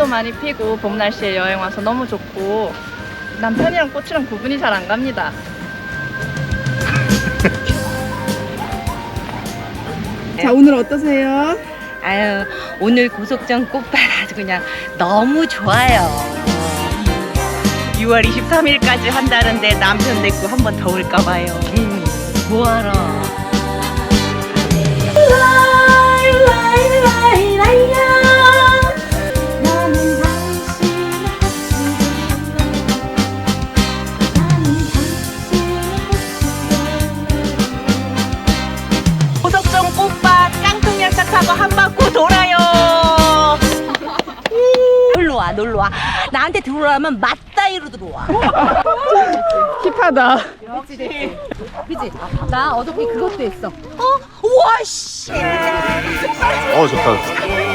꽃도 많이 피고 봄 날씨에 여행 와서 너무 좋고 남편이랑 꽃이랑 구분이 잘 안 갑니다. 자 오늘 어떠세요? 아유 오늘 고속정 꽃밭 아주 그냥 너무 좋아요. 6월 23일까지 한다는데 남편 데리고 한 번 더 올까 봐요. 음, 뭐하러? 타고 한 바퀴 돌아요. 놀러 와, 놀러 와. 나한테 들어오려면 맞다이로 들어와. 힙하다. 그지? 나 어저께 그것도 했어. 어? 와, 씨! 어 좋다.